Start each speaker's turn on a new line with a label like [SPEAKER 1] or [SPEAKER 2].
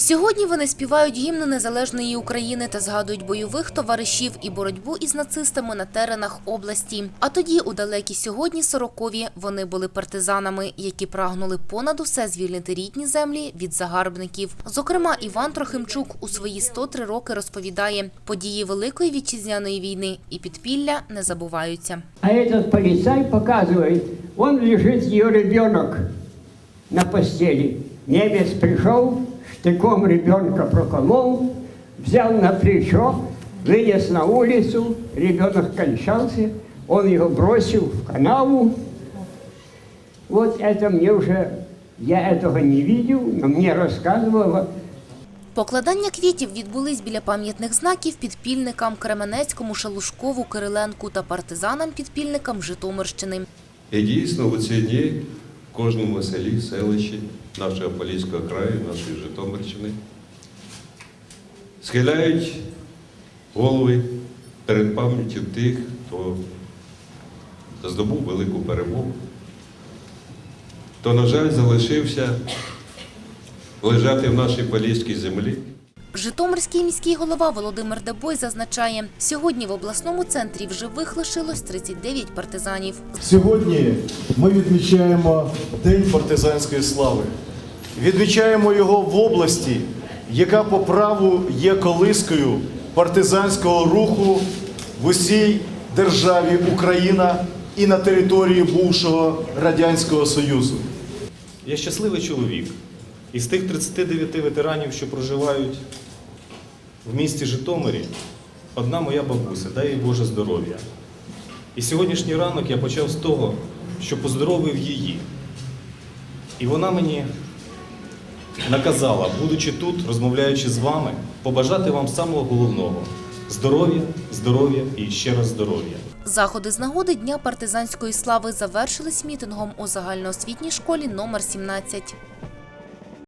[SPEAKER 1] Сьогодні вони співають гімни незалежної України та згадують бойових товаришів і боротьбу із нацистами на теренах області. А тоді, у далекі сьогодні сорокові, вони були партизанами, які прагнули понад усе звільнити рідні землі від загарбників. Зокрема, Іван Трохимчук у свої 103 роки розповідає, події Великої вітчизняної війни і підпілля не забуваються.
[SPEAKER 2] А этот полицай показывает, он лежит ее ребенок на постели. Немец пришел, штыком ребенка проколол, взял на плечо, вынес на улицу, ребенок кончался, он его бросил в канаву. Вот это мне уже, я этого не видел, но мне рассказывала
[SPEAKER 1] Покладання квітів відбулись біля пам'ятних знаків підпільникам Кременецькому, Шалушкову, Кириленку та партизанам-підпільникам Житомирщини.
[SPEAKER 3] І дійсно у ці дні кожному селі, селищі нашого Поліського краю, нашої Житомирщини схиляють голови перед пам'яттю тих, хто здобув велику перемогу, хто, на жаль, залишився лежати в нашій поліській землі.
[SPEAKER 1] Житомирський міський голова Володимир Дебой зазначає, сьогодні в обласному центрі в живих лишилось 39 партизанів.
[SPEAKER 4] Сьогодні ми відмічаємо День партизанської слави. Відмічаємо його в області, яка по праву є колискою партизанського руху в усій державі Україна і на території бувшого Радянського Союзу.
[SPEAKER 5] Я щасливий чоловік. Із тих 39 ветеранів, що проживають в місті Житомирі, одна моя бабуся, дай їй Боже здоров'я. І сьогоднішній ранок я почав з того, що поздоровив її. І вона мені наказала, будучи тут, розмовляючи з вами, побажати вам самого головного здоров'я, здоров'я і ще раз здоров'я.
[SPEAKER 1] Заходи з нагоди Дня партизанської слави завершились мітингом у загальноосвітній школі номер 17.